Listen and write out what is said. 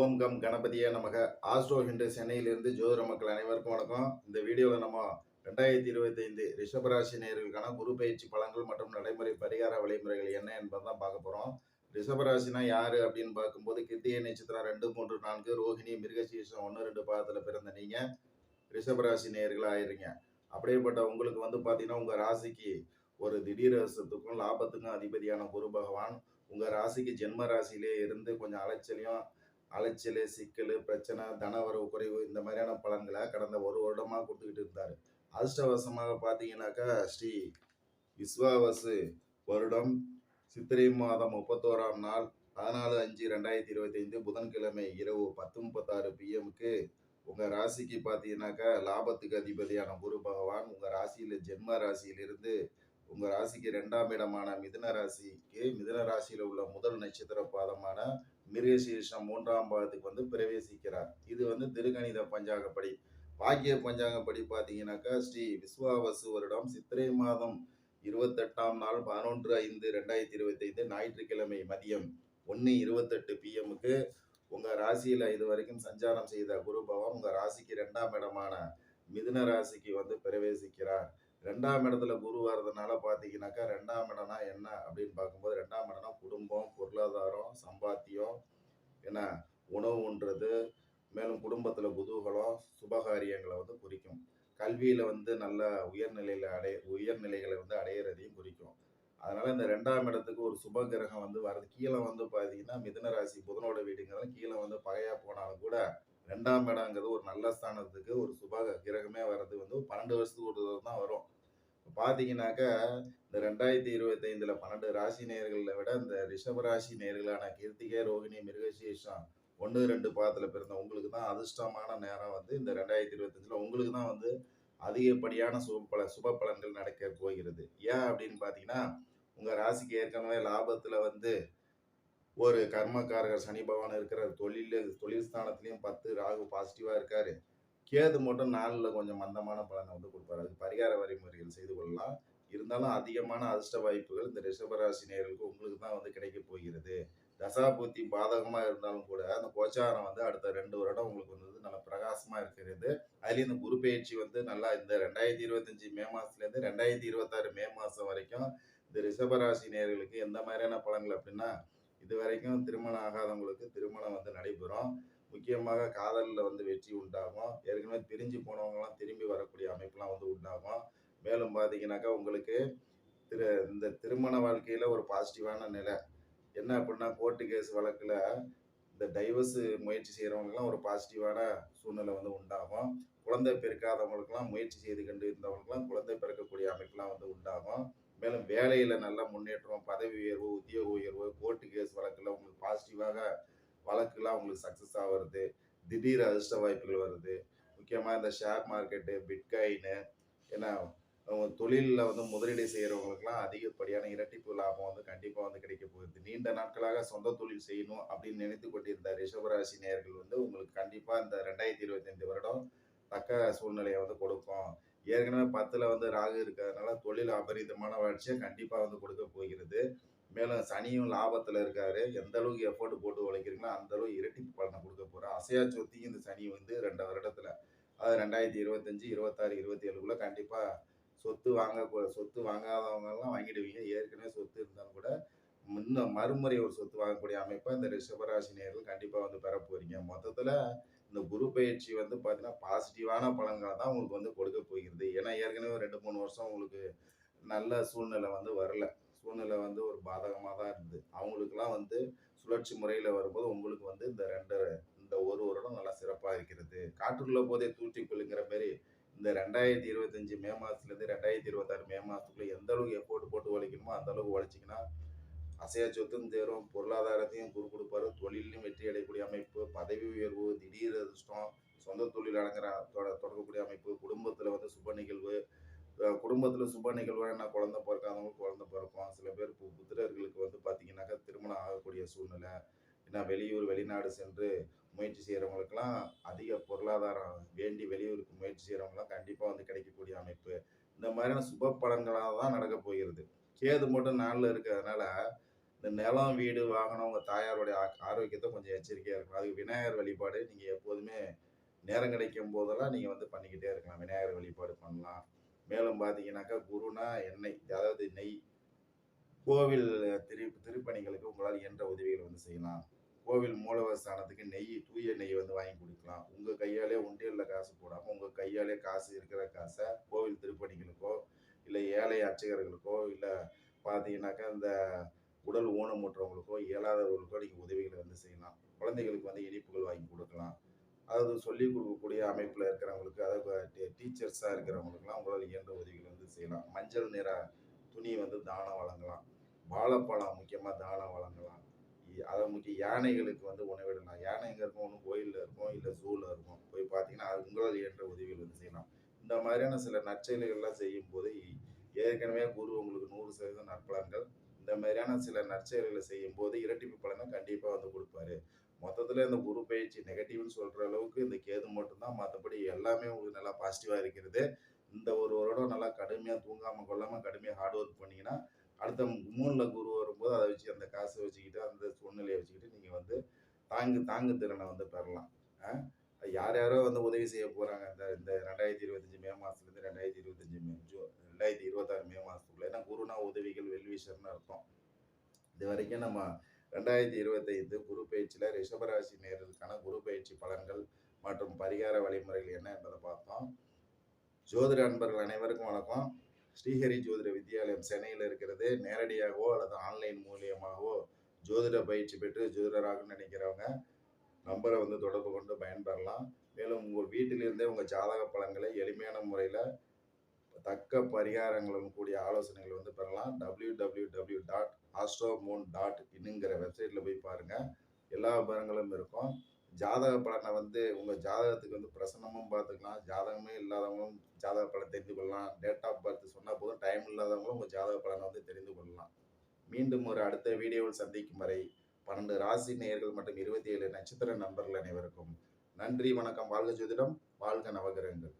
ஓம் come கணபதியே நமக. Astro Hindu சென்னையிலிருந்து ஜோதிட மக்கள் அனைவருக்கும் வணக்கம். இந்த வீடியோவில் நம்ம ரெண்டாயிரத்தி இருபத்தைந்து ரிஷபராசி நேர்களுக்கான குரு பயிற்சி பலன்கள் மற்றும் நடைமுறை பரிகார வழிமுறைகள் என்ன என்பதை தான் பார்க்க போகிறோம் ரிஷபராசினா யாரு அப்படின்னு பார்க்கும்போது கிருத்திகை நட்சத்திரம் ரெண்டு மூன்று நான்கு ரோஹிணி மிருகசீஷம் ஒன்று ரெண்டு பாதத்தில் பிறந்த நீங்கள் ரிஷபராசி நேர்களாக ஆயிருங்க அப்படியேப்பட்ட உங்களுக்கு வந்து பார்த்தீங்கன்னா உங்கள் ராசிக்கு ஒரு திடீர் ரசத்துக்கும் லாபத்துக்கும் அதிபதியான குரு பகவான் உங்கள் ராசிக்கு ஜென்ம ராசியிலே இருந்து கொஞ்சம் அலைச்சலையும் அலைச்சல் சிக்கல் பிரச்சனை தனவரவு குறைவு இந்த மாதிரியான பலன்களை கடந்த ஒரு வருடமாக கொடுத்துக்கிட்டு இருந்தார். அதிர்ஷ்டவசமாக பார்த்தீங்கன்னாக்கா ஸ்ரீ விஸ்வாவசு வருடம் சித்திரை மாதம் முப்பத்தோராம் நாள் பதினாலு அஞ்சு ரெண்டாயிரத்தி இருபத்தைந்து புதன்கிழமை இரவு பத்து முப்பத்தாறு பிஎம்க்கு உங்கள் ராசிக்கு பார்த்தீங்கன்னாக்கா லாபத்துக்கு அதிபதியான குரு பகவான் உங்கள் ராசியில் ஜென்ம ராசியிலிருந்து உங்கள் ராசிக்கு ரெண்டாம் இடமான மிதுன ராசிக்கு மிதுன ராசியில் உள்ள முதல் நட்சத்திர பாதமான மிருகசீர்ஷம் மூன்றாம் பாதத்துக்கு வந்து பிரவேசிக்கிறார். இது வந்து திருக்கணித பஞ்சாங்கப்படி. வாக்கிய பஞ்சாங்கப்படி பார்த்தீங்கன்னாக்கா ஸ்ரீ விஸ்வாவசு வருடம் சித்திரை மாதம் இருபத்தெட்டாம் நாள் பதினொன்று ஐந்து ரெண்டாயிரத்தி இருபத்தைந்து ஞாயிற்றுக்கிழமை மதியம் ஒன்று இருபத்தெட்டு பிஎம்முக்கு உங்கள் ராசியில் இது வரைக்கும் சஞ்சாரம் செய்த குரு பகவான் உங்கள் ராசிக்கு ரெண்டாம் இடமான மிதுன ராசிக்கு வந்து பிரவேசிக்கிறார். ரெண்டாம் இடத்துல குரு வர்றதுனால பார்த்தீங்கன்னாக்கா ரெண்டாம் இடம்னா என்ன அப்படின்னு பார்க்கும்போது ரெண்டாம் இடம்னா குடும்பம் பொருளாதாரம் சம்பாத்தியம் என்ன? உணவு உண்றது மேலும் குடும்பத்தில் குதூகலம் சுபகாரியங்களை வந்து குறிக்கும். கல்வியில் வந்து நல்ல உயர்நிலையில் அடைய உயர்நிலைகளை வந்து அடையிறதையும் குறிக்கும். அதனால இந்த ரெண்டாம் இடத்துக்கு ஒரு சுப கிரகம் வந்து வர்றது. கீழே வந்து பார்த்தீங்கன்னா மிதன ராசி புதனோட வீடுங்கிறது கீழே வந்து பகையாக போனாலும் கூட ரெண்டாம் இடங்கிறது ஒரு நல்ல ஸ்தானத்துக்கு ஒரு சுப கிரகமே வர்றது வந்து பன்னெண்டு வருஷத்துக்கு ஒரு தடவை தான் வரும். பார்த்தீங்கன்னாக்கா இந்த ரெண்டாயிரத்தி இருபத்தைந்தில் பன்னெண்டு ராசி நேர்களை விட இந்த ரிஷபராசி நேர்களான கீர்த்திகை ரோகிணி மிருகசீஷம் ஒன்று ரெண்டு பாதத்தில் பிறந்த உங்களுக்கு தான் அதிர்ஷ்டமான நேரம் வந்து இந்த ரெண்டாயிரத்தி இருபத்தஞ்சில் உங்களுக்கு தான் வந்து அதிகப்படியான சுப பல சுப பலன்கள் நடக்க போகிறது. ஏன் அப்படின்னு பார்த்தீங்கன்னா உங்கள் ராசிக்கு ஏற்கனவே லாபத்தில் வந்து ஒரு கர்மக்காரகர் சனி பகவான் இருக்கிற தொழில் தொழில் ஸ்தானத்துலேயும் பத்து ராகு பாசிட்டிவாக இருக்காரு. கேது மட்டும் நாளில் கொஞ்சம் மந்தமான பலனை வந்து கொடுப்பாரு. அது பரிகார வழிமுறைகள் செய்து கொள்ளலாம். இருந்தாலும் அதிகமான அதிர்ஷ்ட வாய்ப்புகள் இந்த ரிஷபராசி நேர்களுக்கு உங்களுக்கு தான் வந்து கிடைக்க போகிறது. தசாபூர்த்தி பாதகமாக இருந்தாலும் கூட அந்த கோச்சாரம் வந்து அடுத்த ரெண்டு வருடம் உங்களுக்கு வந்து நல்ல பிரகாசமாக இருக்கிறது. அதுலேயும் இந்த குரு பயிற்சி வந்து நல்லா இந்த ரெண்டாயிரத்தி இருபத்தஞ்சி மே மாதத்துலேருந்து ரெண்டாயிரத்தி இருபத்தாறு மே மாதம் வரைக்கும் இந்த ரிஷபராசி நேர்களுக்கு எந்த மாதிரியான பலன்கள் அப்படின்னா இது வரைக்கும் திருமணம் ஆகாதவங்களுக்கு திருமணம் வந்து நடைபெறும். முக்கியமாக காதலில் வந்து வெற்றி உண்டாகும். ஏற்கனவே பிரிஞ்சு போனவங்கலாம் திரும்பி வரக்கூடிய அமைப்புலாம் வந்து உண்டாகும். மேலும் பார்த்தீங்கன்னாக்கா உங்களுக்கு திரு இந்த திருமண வாழ்க்கையில் ஒரு பாசிட்டிவான நிலை. என்ன அப்படின்னா கோர்ட்டு கேஸ் வழக்கில் இந்த டைவர்ஸு முயற்சி செய்கிறவங்கலாம் ஒரு பாசிட்டிவான சூழ்நிலை வந்து உண்டாகும். குழந்தை பிறக்காதவங்களுக்குலாம் முயற்சி செய்து கொண்டு இருந்தவங்களுக்குலாம் குழந்தை பிறக்கக்கூடிய அமைப்புலாம் வந்து உண்டாகும். மேலும் வேலையில் நல்ல முன்னேற்றம் பதவி உயர்வு உத்தியோக உயர்வு கோர்ட்டு கேஸ் வழக்கில் உங்களுக்கு பாசிட்டிவாக வழக்குலாம் உங்களுக்கு சக்ஸஸ் ஆகிறது திடீர் அதிர்ஷ்ட வாய்ப்புகள் வருது. முக்கியமாக இந்த ஷேர் மார்க்கெட்டு பிட்காயின்னு ஏன்னா தொழிலில் வந்து முதலீடு செய்கிறவங்களுக்குலாம் அதிகப்படியான இரட்டிப்பு லாபம் வந்து கண்டிப்பாக வந்து கிடைக்க போகுது. நீண்ட நாட்களாக சொந்த தொழில் செய்யணும் அப்படின்னு நினைத்து கொண்டிருந்த ரிஷபராசி நேர்கள் வந்து உங்களுக்கு கண்டிப்பாக இந்த ரெண்டாயிரத்தி இருபத்தைந்து வருடம் தக்க சூழ்நிலையை வந்து கொடுக்கும். ஏற்கனவே பத்தில் வந்து ராகு இருக்கிறதுனால தொழில் அபரிதமான வளர்ச்சியை கண்டிப்பாக வந்து கொடுக்க போகிறது. மேலும் சனியும் லாபத்தில் இருக்காரு. எந்த அளவுக்கு எஃபோர்ட் போட்டு உழைக்கிறீங்களோ அந்த அளவுக்கு இரட்டிப்பு பலனை கொடுக்க போகிறோம் அசையா சொத்தியும் இந்த சனி வந்து ரெண்டு வருடத்தில் அது ரெண்டாயிரத்தி இருபத்தஞ்சி இருபத்தாறு இருபத்தி ஏழுக்குள்ளே கண்டிப்பாக சொத்து வாங்க சொத்து வாங்காதவங்கெல்லாம் வாங்கிடுவீங்க. ஏற்கனவே சொத்து இருந்தாலும் கூட இன்னும் மறுமுறை ஒரு சொத்து வாங்கக்கூடிய அமைப்பை இந்த ரிஷபராசி நேர்கள் கண்டிப்பாக வந்து பெற போகிறீங்க மொத்தத்தில் இந்த குரு பயிற்சி வந்து பார்த்தீங்கன்னா பாசிட்டிவான பலன்களை தான் உங்களுக்கு வந்து கொடுக்க போகிறது. ஏன்னா ஏற்கனவே ரெண்டு மூணு வருஷம் உங்களுக்கு நல்ல சூழ்நிலை வந்து வரல. சூழ்நிலை வந்து ஒரு பாதகமாக தான் இருந்தது. அவங்களுக்குலாம் வந்து சுழற்சி முறையில் வரும்போது உங்களுக்கு வந்து இந்த ரெண்டு இந்த ஒரு வருடம் நல்லா சிறப்பாக இருக்கிறது. காற்றுள்ள போதே தூற்றி கொள்ளுங்கிற மாரி இந்த ரெண்டாயிரத்தி இருபத்தஞ்சி மே மாதத்துலேருந்து ரெண்டாயிரத்தி இருபத்தாறு மே மாதத்துக்குள்ளே எந்த அளவுக்கு எஃபோர்ட் போட்டு உழைக்கணுமோ அந்த அளவுக்கு உழைச்சிங்கன்னா அசையா சொத்தும் தேரும் பொருளாதாரத்தையும் குறு கொடுப்பாரு. தொழிலையும் வெற்றி அடையக்கூடிய அமைப்பு பதவி உயர்வு திடீர் அதிர்ஷ்டம் சொந்த தொழில் அடங்குற தொடங்கக்கூடிய அமைப்பு குடும்பத்தில் வந்து சுப நிகழ்வு குடும்பத்தில் சுப நிகழ்வு என்ன? குழந்தை பிறக்காதவங்க குழந்தை பிறக்கும். சில பேர் புத்திரர்களுக்கு வந்து பார்த்தீங்கன்னாக்கா திருமணம் ஆகக்கூடிய சூழ்நிலை. ஏன்னா வெளியூர் வெளிநாடு சென்று முயற்சி செய்கிறவங்களுக்கெல்லாம் அதிக பொருளாதாரம் வேண்டி வெளியூருக்கு முயற்சி செய்கிறவங்களாம் கண்டிப்பாக வந்து கிடைக்கக்கூடிய அமைப்பு. இந்த மாதிரியான சுப பலன்களாக தான் நடக்க போகிறது. கேது மட்டும் நாளில் இருக்கிறதுனால இந்த நிலம் வீடு வாகனம் உங்கள் தாயாருடைய ஆரோக்கியத்தை கொஞ்சம் எச்சரிக்கையாக இருக்கணும். அதுக்கு விநாயகர் வழிபாடு நீங்கள் எப்போதுமே நேரம் கிடைக்கும் போதெல்லாம் நீங்கள் வந்து பண்ணிக்கிட்டே இருக்கலாம். விநாயகர் வழிபாடு பண்ணலாம். மேலும் பார்த்தீங்கன்னாக்கா குருனா எண்ணெய் அதாவது நெய் கோவில் திரு திருப்பணிகளுக்கு உங்களால் என்ற உதவிகள் வந்து செய்யலாம். கோவில் மூலவஸ்தானத்துக்கு நெய் தூய நெய் வந்து வாங்கி கொடுக்கலாம். உங்கள் கையாலே உண்டியலில் காசு போடாமல் உங்கள் கையாலே காசு இருக்கிற காசை கோவில் திருப்பணிகளுக்கோ இல்லை ஏழை அர்ச்சகர்களுக்கோ இல்லை பார்த்தீங்கன்னாக்கா இந்த உடல் ஊனமுற்றவங்களுக்கோ இயலாதவர்களுக்கோ நீங்கள் உதவிகளை வந்து செய்யலாம். குழந்தைகளுக்கு வந்து இனிப்புகள் வாங்கி கொடுக்கலாம். அதாவது சொல்லிக் கொடுக்கக்கூடிய அமைப்பில் இருக்கிறவங்களுக்கு அதாவது டீச்சர்ஸாக இருக்கிறவங்களுக்குலாம் உங்களால் இயன்ற உதவிகள் வந்து செய்யலாம். மஞ்சள் நிற துணி வந்து தானம் வழங்கலாம். வாழைப்பழம் முக்கியமாக தானம் வழங்கலாம். இ- அதை முக்கிய யானைகளுக்கு வந்து உணவிடலாம். யானை எங்கே இருக்கும் ஒன்று கோயிலில் இருக்கும் இல்லை ஜூவில் இருக்கும். போய் பார்த்தீங்கன்னா அது உங்களால் இயன்ற உதவிகள் வந்து செய்யலாம். இந்த மாதிரியான சில நற்செயல்கள்லாம் செய்யும்போது ஏற்கனவே குரு உங்களுக்கு நூறு சதவீதம் நற்பலன்கள் இந்த மாதிரியான சில நற்செயல்களை செய்யும் போது இரட்டிப்பு பலனை கண்டிப்பாக வந்து கொடுப்பாரு. மொத்தத்தில் இந்த குரு பயிற்சி நெகட்டிவ்னு சொல்கிற அளவுக்கு இந்த கேது மட்டும்தான். மற்றபடி எல்லாமே உங்களுக்கு நல்லா பாசிட்டிவாக இருக்கிறது. இந்த ஒரு வருடம் நல்லா கடுமையாக தூங்காமல் கொள்ளாமல் கடுமையாக ஹார்ட் ஒர்க் பண்ணீங்கன்னா அடுத்த மூணில் குரு வரும்போது அதை வச்சு அந்த காசை வச்சுக்கிட்டு அந்த சூழ்நிலையை வச்சுக்கிட்டு நீங்கள் வந்து தாங்கு தாங்கு திறனை வந்து பெறலாம். ஆ? யார் யாரோ வந்து உதவி செய்ய போகிறாங்க இந்த இந்த ரெண்டாயிரத்தி இருபத்தஞ்சி மே மாதத்துலேருந்து ரெண்டாயிரத்தி இருபத்தஞ்சி மே ஜூ ரெண்டாயிரத்தி இருபத்தாறு மே மாதத்துக்குள்ள ஏன்னா குருனா உதவிகள் வெல்விஷர்னு அர்த்தம். இது வரைக்கும் நம்ம ரெண்டாயிரத்தி இருபத்தைந்து குரு பயிற்சியில் ரிஷபராசி நேர்களுக்கான குரு பயிற்சி பலன்கள் மற்றும் பரிகார வழிமுறைகள் என்ன என்பதை பார்த்தோம். ஜோதிட அன்பர்கள் அனைவருக்கும் வணக்கம். ஸ்ரீஹரி ஜோதிட வித்யாலயம் சென்னையில் இருக்கிறது. நேரடியாகவோ அல்லது ஆன்லைன் மூலியமாகவோ ஜோதிட பயிற்சி பெற்று ஜோதிடராக நினைக்கிறவங்க நம்பரை வந்து தொடர்பு கொண்டு பயன்பெறலாம். மேலும் உங்கள் வீட்டிலிருந்தே உங்கள் ஜாதக பலன்களை எளிமையான முறையில் தக்க பரிகாரங்களும் கூடிய ஆலோசனைகள் வந்து பெறலாம். W W W dot astromon dot இன்னுங்கிற வெப்சைட்டில் போய் பாருங்கள் எல்லா விவரங்களும் இருக்கும். ஜாதக பலனை வந்து உங்கள் ஜாதகத்துக்கு வந்து பிரசன்னமும் பார்த்துக்கலாம். ஜாதகமே இல்லாதவங்களும் ஜாதக பலன் தெரிந்து கொள்ளலாம். டேட் ஆஃப் பர்த் சொன்னால் போதும். டைம் இல்லாதவங்களும் உங்கள் ஜாதக பலனை வந்து தெரிந்து கொள்ளலாம். மீண்டும் ஒரு அடுத்த வீடியோவில் சந்திக்கும் வரை பன்னெண்டு ராசி நேயர்கள் மற்றும் இருபத்தி ஏழு நட்சத்திர நண்பர்கள் அனைவருக்கும் நன்றி வணக்கம். வாழ்க ஜோதிடம் வாழ்க நவகிரகங்கள்.